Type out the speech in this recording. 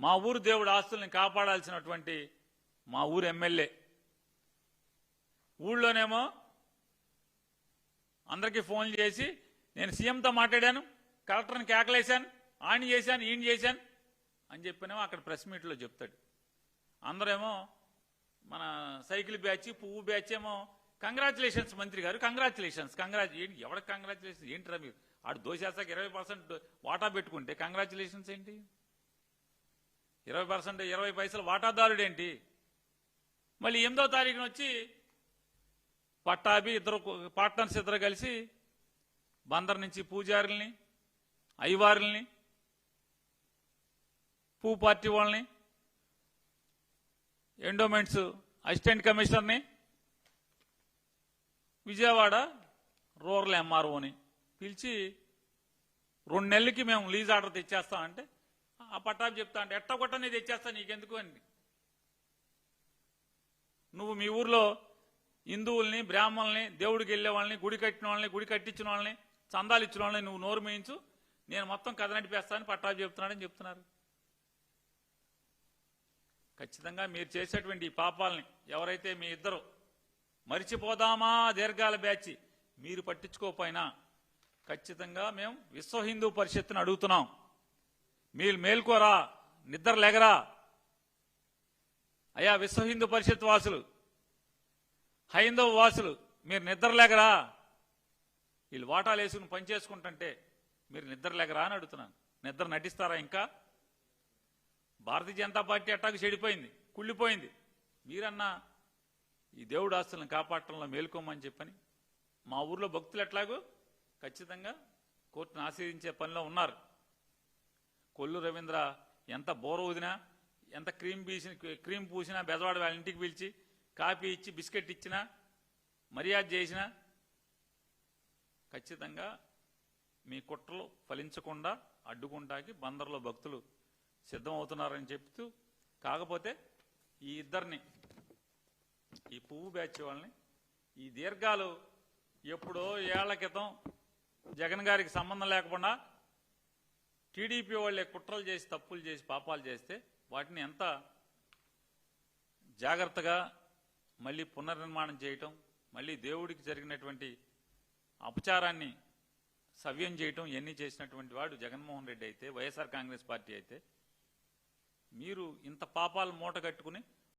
మా ఊరు దేవుడు ఆస్తుల్ని కాపాడాల్సినటువంటి మా ఊరు ఎమ్మెల్యే. ఊళ్ళోనేమో అందరికీ ఫోన్ చేసి నేను సీఎంతో మాట్లాడాను కలెక్టర్ని కేకలేశాను ఆయన చేశాను ఈయన చేశాను అని చెప్పినేమో అక్కడ ప్రెస్ మీట్లో చెప్తాడు. అందరేమో మన సైకిల్ బ్యాచ్ పువ్వు బ్యాచ్ ఏమో కంగ్రాచులేషన్స్ మంత్రి గారు కంగ్రాచులేషన్స్ కంగ్రాచు ఏంటి ఎవరికి కంగ్రాచులేషన్స్? ఏంటిరా మీరు? ఆడు దోసేసాక ఇరవై పర్సెంట్ వాటా పెట్టుకుంటే కంగ్రాచులేషన్స్ ఏంటి? ఇరవై పర్సెంట్ ఇరవై పైసలు వాటాదారుడు ఏంటి మళ్ళీ ఎనిమిదో తారీఖున వచ్చి పట్టాభి ఇద్దరు పార్ట్నర్స్ ఇద్దరు కలిసి బందర్ నుంచి పూజారుల్ని అయ్యవారుల్ని పూ పార్టీ వాళ్ళని ఎండోమెంట్స్ అసిస్టెంట్ కమిషనర్ని విజయవాడ రూరల్ ఎంఆర్ఓని పిలిచి రెండు నెలలకి మేము లీజ్ ఆర్డర్ తెచ్చేస్తామంటే ఆ పట్టాభి చెప్తా అంటే ఎట్ట కొట్టనే తెచ్చేస్తా నీకెందుకు? అని నువ్వు మీ ఊర్లో హిందువుల్ని బ్రాహ్మణుల్ని దేవుడికి వెళ్ళే వాళ్ళని గుడి కట్టిన వాళ్ళని గుడి కట్టించిన వాళ్ళని చందాలు ఇచ్చిన వాళ్ళని నువ్వు నోరు మేయించు. నేను మొత్తం కథ నడిపేస్తానని పట్టాభి చెప్తున్నాడని చెప్తున్నారు. ఖచ్చితంగా మీరు చేసేటువంటి ఈ పాపాలని ఎవరైతే మీ ఇద్దరు మరిచిపోదామా దీర్ఘాల బ్యాచ్ మీరు పట్టించుకోకపోయినా ఖచ్చితంగా మేము విశ్వ హిందూ పరిషత్తుని అడుగుతున్నాం. మీరు మేల్కోరా నిద్ర లేగరా? అయ్యా విశ్వ హిందూ పరిషత్ వాసులు హైందవ వాసులు మీరు నిద్ర లేగరా? వీళ్ళు వాటాలు వేసుకుని పనిచేసుకుంటుంటే మీరు నిద్ర లేగరా అని అడుగుతున్నాను. నిద్ర నటిస్తారా ఇంకా? భారతీయ జనతా పార్టీ అట్టాకు చెడిపోయింది కుళ్ళిపోయింది. మీరన్నా ఈ దేవుడు ఆస్తులను కాపాడటంలో మేల్కోమని చెప్పని మా ఊర్లో భక్తులు ఎట్లాగో? ఖచ్చితంగా కోర్టును ఆశ్రయించే పనిలో ఉన్నారు. కొల్లు రవీంద్ర ఎంత బోర ఊదినా ఎంత క్రీమ్ పీసిన క్రీమ్ పూసినా బెజవాడ వాళ్ళ ఇంటికి పిలిచి కాఫీ ఇచ్చి బిస్కెట్ ఇచ్చినా మర్యాద చేసినా ఖచ్చితంగా మీ కుట్రలు ఫలించకుండా అడ్డుకుంటాకి బందర్లో భక్తులు సిద్ధమవుతున్నారని చెప్తూ కాకపోతే ఈ ఇద్దరిని ఈ పువ్వు బ్యాచ్ వాళ్ళని ఈ దీర్ఘాలు ఎప్పుడో ఏళ్ళ క్రితం జగన్ గారికి సంబంధం లేకుండా టీడీపీ వాళ్ళే కుట్రలు చేసి తప్పులు చేసి పాపాలు చేస్తే వాటిని ఎంత జాగ్రత్తగా మళ్ళీ పునర్నిర్మాణం చేయటం మళ్ళీ దేవుడికి జరిగినటువంటి అపచారాన్ని సవ్యం చేయటం ఇవన్నీ చేసినటువంటి వాడు జగన్మోహన్ రెడ్డి అయితే వైఎస్ఆర్ కాంగ్రెస్ పార్టీ అయితే మీరు ఇంత పాపాలు మూట కట్టుకుని